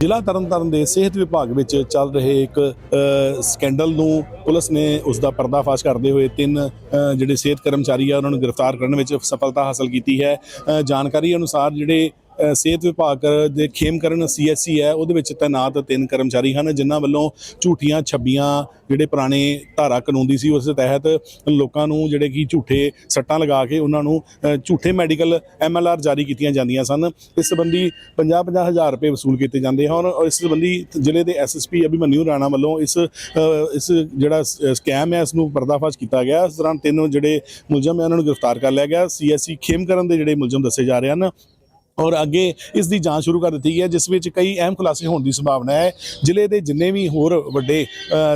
ਜ਼ਿਲ੍ਹਾ ਤਰਨਤਾਰਨ ਦੇ ਸਿਹਤ ਵਿਭਾਗ ਵਿੱਚ ਚੱਲ ਰਹੇ ਇੱਕ ਸਕੈਂਡਲ ਨੂੰ ਪੁਲਿਸ ਨੇ ਉਸ ਦਾ ਪਰਦਾਫਾਸ਼ ਕਰਦੇ ਹੋਏ ਤਿੰਨ ਜਿਹੜੇ ਸਿਹਤ ਕਰਮਚਾਰੀ ਆ, ਉਹਨਾਂ ਨੂੰ ਗ੍ਰਿਫਤਾਰ ਕਰਨ ਵਿੱਚ ਸਫਲਤਾ ਹਾਸਲ ਕੀਤੀ ਹੈ। ਜਾਣਕਾਰੀ ਅਨੁਸਾਰ ਜਿਹੜੇ ਸਿਹਤ ਵਿਭਾਗ ਦੇ ਖੇਮਕਰਨ ਸੀਐਸਸੀ ਹੈ, ਉਹਦੇ ਵਿੱਚ ਤਾਇਨਾਤ ਤਿੰਨ ਕਰਮਚਾਰੀ ਹਨ, ਜਿਨ੍ਹਾਂ ਵੱਲੋਂ ਝੂਠੀਆਂ ਛੱਬੀਆਂ ਜਿਹੜੇ ਪੁਰਾਣੇ ਧਾਰਾ ਕਾਨੂੰਨ ਦੀ ਸੀ, ਉਸ ਦੇ ਤਹਿਤ ਲੋਕਾਂ ਨੂੰ ਜਿਹੜੇ ਕਿ ਝੂਠੇ ਸੱਟਾਂ ਲਗਾ ਕੇ ਉਹਨਾਂ ਨੂੰ ਝੂਠੇ ਮੈਡੀਕਲ ਐਮਐਲਆਰ ਜਾਰੀ ਕੀਤੀਆਂ ਜਾਂਦੀਆਂ ਸਨ। ਇਸ ਸੰਬੰਧੀ 50-50 ਹਜ਼ਾਰ ਰੁਪਏ ਵਸੂਲ ਕੀਤੇ ਜਾਂਦੇ ਹਨ ਔਰ ਇਸ ਸੰਬੰਧੀ ਜ਼ਿਲ੍ਹੇ ਦੇ ਐਸਐਸਪੀ ਅਭਿਮਨਿਊ ਰਾਣਾ ਵੱਲੋਂ ਇਸ ਇਸ ਜਿਹੜਾ ਸਕੈਮ ਹੈ ਇਸ ਨੂੰ ਪਰਦਾਫਾਸ਼ ਕੀਤਾ ਗਿਆ। ਇਸ ਦੌਰਾਨ ਤਿੰਨ ਜਿਹੜੇ ਮੁਲਜ਼ਮ ਹੈ, ਉਹਨਾਂ ਨੂੰ ਗ੍ਰਿਫਤਾਰ ਕਰ ਲਿਆ ਗਿਆ। ਸੀਐਸਸੀ ਖੇਮਕਰਨ ਦੇ ਜਿਹੜੇ ਮੁਲਜ਼ਮ ਦੱਸੇ ਜਾ ਰਹੇ ਹਨ ਔਰ ਅੱਗੇ ਇਸ ਦੀ ਜਾਂਚ ਸ਼ੁਰੂ ਕਰ ਦਿੱਤੀ ਗਈ ਹੈ, ਜਿਸ ਵਿੱਚ ਕਈ ਅਹਿਮ ਖੁਲਾਸੇ ਹੋਣ ਦੀ ਸੰਭਾਵਨਾ ਹੈ। ਜ਼ਿਲ੍ਹੇ ਦੇ ਜਿੰਨੇ ਵੀ ਹੋਰ ਵੱਡੇ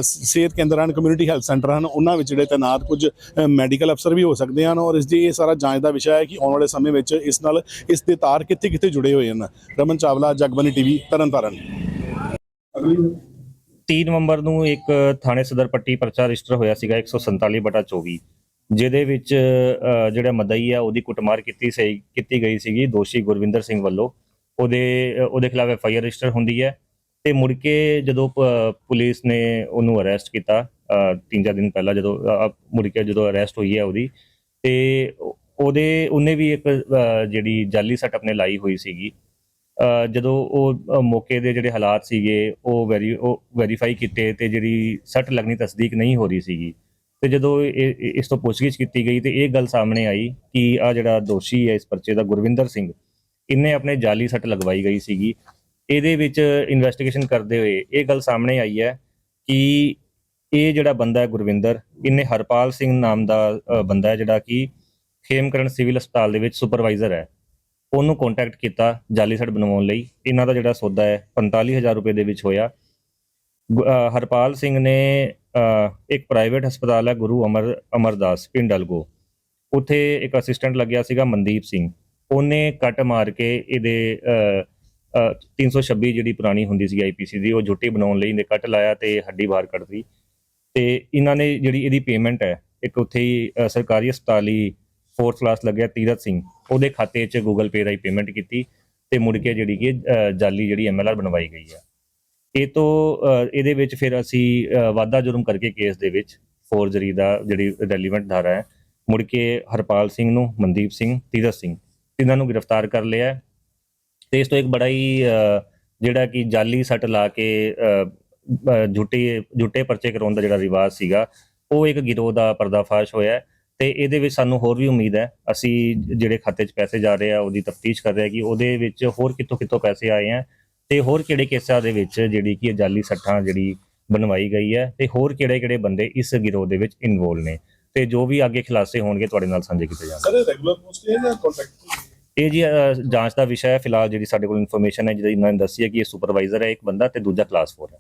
ਸਿਹਤ ਕੇਂਦਰ ਹਨ ਕਮਿਊਨਿਟੀ ਹੈਲਥ ਸੈਂਟਰ ਹਨ, ਉਹਨਾਂ ਵਿੱਚ ਜਿਹੜੇ ਤਾਇਨਾਤ ਕੁਝ ਮੈਡੀਕਲ ਅਫਸਰ ਵੀ ਹੋ ਸਕਦੇ ਹਨ ਔਰ ਇਸ ਦੀ ਇਹ ਸਾਰਾ ਜਾਂਚ ਦਾ ਵਿਸ਼ਾ ਹੈ ਕਿ ਆਉਣ ਵਾਲੇ ਸਮੇਂ ਵਿੱਚ ਇਸ ਨਾਲ ਇਸ ਦੇ ਤਾਰ ਕਿੱਥੇ ਕਿੱਥੇ ਜੁੜੇ ਹੋਏ ਹਨ। ਰਮਨ ਚਾਵਲਾ ਜਗਬਨੀ ਟੀਵੀ, ਤਰਨਤਾਰਨ। 3 ਨਵੰਬਰ ਨੂੰ ਇੱਕ ਥਾਣੇ ਸਦਰ ਪੱਟੀ ਪਰਚਾ ਰਜਿਸਟਰ ਹੋਇਆ ਸੀਗਾ 147 ਬਟਾ 24 ਜਿਹਦੇ ਵਿੱਚ ਜਿਹੜਾ ਮਦਈ ਆ ਉਹਦੀ ਕੁੱਟਮਾਰ ਕੀਤੀ ਸਹੀ ਕੀਤੀ ਗਈ ਸੀਗੀ ਦੋਸ਼ੀ ਗੁਰਵਿੰਦਰ ਸਿੰਘ ਵੱਲੋਂ। ਉਹਦੇ ਉਹਦੇ ਖਿਲਾਫ ਐਫ ਆਈ ਆਰ ਰਜਿਸਟਰ ਹੁੰਦੀ ਹੈ। ਤੇ ਮੁੜ ਕੇ ਜਦੋਂ ਪੁਲਿਸ ਨੇ ਉਹਨੂੰ ਅਰੈਸਟ ਕੀਤਾ ਅ, ਤਿੰਨ ਚਾਰ ਦਿਨ ਪਹਿਲਾਂ ਜਦੋਂ ਮੁੜ ਕੇ ਜਦੋਂ ਅਰੈਸਟ ਹੋਈ ਹੈ ਉਹਦੀ ਤੇ ਉਹਦੇ ਉਹਨੇ ਵੀ ਇੱਕ ਜਿਹੜੀ ਜਾਲੀ ਸੱਟ ਆਪਣੇ ਲਾਈ ਹੋਈ ਸੀਗੀ। ਜਦੋਂ ਉਹ ਮੌਕੇ ਦੇ ਜਿਹੜੇ ਹਾਲਾਤ ਸੀਗੇ ਉਹ ਵੈਰੀ ਉਹ ਵੈਰੀਫਾਈ ਕੀਤੇ ਤੇ ਜਿਹੜੀ ਸੱਟ ਲੱਗਣੀ ਤਸਦੀਕ ਨਹੀਂ ਹੋ ਰਹੀ ਸੀਗੀ। ਤੇ ਜਦੋਂ ਇਹ- ਇਸ ਤੋਂ ਪੁੱਛਗਿੱਛ ਕੀਤੀ ਗਈ ਤੇ ਇਹ ਗੱਲ ਸਾਹਮਣੇ ਆਈ ਕਿ ਆ ਜਿਹੜਾ ਦੋਸ਼ੀ ਹੈ ਇਸ ਪਰਚੇ ਦਾ ਗੁਰਵਿੰਦਰ ਸਿੰਘ, ਇਹਨੇ ਆਪਣੇ ਜਾਲੀ ਸੱਟ ਲਗਵਾਈ ਗਈ ਸੀਗੀ। ਇਹਦੇ ਵਿੱਚ ਇਨਵੈਸਟੀਗੇਸ਼ਨ ਕਰਦੇ ਹੋਏ ਇਹ ਗੱਲ ਸਾਹਮਣੇ ਆਈ ਹੈ ਕਿ ਇਹ ਜਿਹੜਾ ਬੰਦਾ ਹੈ ਗੁਰਵਿੰਦਰ, ਇਹਨੇ ਹਰਪਾਲ ਸਿੰਘ ਨਾਮ ਦਾ ਬੰਦਾ ਹੈ ਜਿਹੜਾ ਕਿ ਖੇਮਕਰਨ ਸਿਵਲ ਹਸਪਤਾਲ ਦੇ ਵਿੱਚ ਸੁਪਰਵਾਈਜ਼ਰ ਹੈ। ਉਹਨੂੰ ਕੰਟੈਕਟ ਕੀਤਾ ਜਾਲੀ ਸੱਟ ਬਣਵਾਉਣ ਲਈ। ਇਹਨਾਂ ਦਾ ਜਿਹੜਾ ਸੌਦਾ ਹੈ 45000 ਰੁਪਏ ਦੇ ਵਿੱਚ ਹੋਇਆ। ਗੁ- ਹਰਪਾਲ ਸਿੰਘ ਨੇ ਇੱਕ ਪ੍ਰਾਈਵੇਟ ਹਸਪਤਾਲ ਹੈ ਗੁਰੂ ਅਮਰ ਅਮਰਦਾਸ ਪਿੰਡ ਅਲਗੋ ਉੱਥੇ ਇੱਕ ਅਸਿਸਟੈਂਟ ਲੱਗਿਆ ਸੀਗਾ ਮਨਦੀਪ ਸਿੰਘ। ਉਹਨੇ ਕੱਟ ਮਾਰ ਕੇ ਇਹਦੇ ਅਹ, ਅਹ, 326 ਜਿਹੜੀ ਪੁਰਾਣੀ ਹੁੰਦੀ ਸੀ ਆਈਪੀਸੀ ਦੀ ਉਹ ਝੁੱਟੀ ਬਣਾਉਣ ਲਈ ਇਹਨੇ ਕੱਟ ਲਾਇਆ ਤੇ ਹੱਡੀ ਬਾਹਰ ਕੱਢਦੀ ਤੇ ਇਹਨਾਂ ਨੇ ਜਿਹੜੀ ਇਹਦੀ ਪੇਮੈਂਟ ਹੈ ਇੱਕ ਉੱਥੇ ਹੀ ਸਰਕਾਰੀ ਹਸਪਤਾਲ ਹੀ ਫੋਰਥ ਕਲਾਸ ਲੱਗਿਆ ਤੀਰਤ ਸਿੰਘ। ਉਹਦੇ ਖਾਤੇ 'ਚ ਗੂਗਲ ਪੇ ਰਾਹੀਂ ਪੇਮੈਂਟ ਕੀਤੀ ਤੇ ਮੁੜ ਕੇ ਜਿਹੜੀ ਕਿ ਜਾਲੀ ਜਿਹੜੀ ਐਮਐਲਆਰ ਬਣਵਾਈ ਗਈ ਹੈ। ਇਹ ਤੋਂ ਇਹਦੇ ਵਿੱਚ ਫਿਰ ਅਸੀਂ ਵਾਧਾ ਜੁਰਮ ਕਰਕੇ ਕੇਸ ਦੇ ਵਿੱਚ ਫੋਰਜਰੀ ਦਾ ਜਿਹੜੀ ਰੈਲੀਵੈਂਟ ਧਾਰਾ ਹੈ ਮੁੜ ਕੇ ਹਰਪਾਲ ਸਿੰਘ ਨੂੰ ਮਨਦੀਪ ਸਿੰਘ ਤੀਰਤ ਸਿੰਘ ਤਿੰਨਾਂ ਨੂੰ ਗ੍ਰਿਫਤਾਰ ਕਰ ਲਿਆ ਹੈ। ਤੇ ਇਸ ਤੋਂ ਇੱਕ ਬੜਾ ਹੀ ਜਿਹੜਾ ਕਿ ਜਾਲੀ ਸੱਟ ਲਾ ਕੇ ਅਹ, ਅਹ, ਪਰਚੇ ਕਰਾਉਣ ਦਾ ਜਿਹੜਾ ਰਿਵਾਜ ਸੀਗਾ ਉਹ ਇੱਕ ਗਿਰੋਹ ਦਾ ਪਰਦਾਫਾਸ਼ ਹੋਇਆ ਹੈ ਤੇ ਇਹਦੇ ਵਿੱਚ ਸਾਨੂੰ ਹੋਰ ਵੀ ਉਮੀਦ ਹੈ ਅਸੀਂ ਜਿਹੜੇ ਖਾਤੇ 'ਚ ਪੈਸੇ ਜਾ ਰਹੇ ਆ ਉਹਦੀ ਤਫਤੀਸ਼ ਕਰ ਰਹੇ ਆ ਕਿ ਉਹਦੇ ਵਿੱਚ ਹੋਰ ਕਿੱਥੋਂ ਕਿੱਥੋਂ ਪੈਸੇ ਆਏ ਆ ਤੇ ਹੋਰ ਕਿਹੜੇ ਕੇਸਾਂ ਦੇ ਵਿੱਚ ਜਿਹੜੀ ਕਿ ਜਾਲੀ ਸੱਟਾਂ ਜਿਹੜੀ ਬਣਵਾਈ ਗਈ ਹੈ ਤੇ ਹੋਰ ਕਿਹੜੇ ਕਿਹੜੇ ਬੰਦੇ ਇਸ ਗਿਰੋਹ ਦੇ ਵਿੱਚ ਇਨਵੋਲ ਨੇ? ਤੇ ਜੋ ਵੀ ਅੱਗੇ ਖੁਲਾਸੇ ਹੋਣਗੇ ਤੁਹਾਡੇ ਨਾਲ ਸਾਂਝੇ ਕੀਤੇ ਜਾਣਗੇ। ਸਰ ਰੈਗੂਲਰ ਪੋਸਟ ਹੈ ਜਾਂ ਕੰਟੈਕਟ ਇਹ ਜੀ ਜਾਂਚ ਦਾ ਵਿਸ਼ਾ ਹੈ। ਫਿਲਹਾਲ ਜਿਹੜੀ ਸਾਡੇ ਕੋਲ ਇਨਫੋਰਮੇਸ਼ਨ ਹੈ ਜਿਹਦੀ ਇਹਨਾਂ ਨੇ ਦੱਸੀ ਹੈ ਕਿ ਇਹ ਸੁਪਰਵਾਈਜ਼ਰ ਹੈ ਇੱਕ ਬੰਦਾ ਤੇ ਦੂਜਾ ਕਲਾਸ 4 ਹੈ।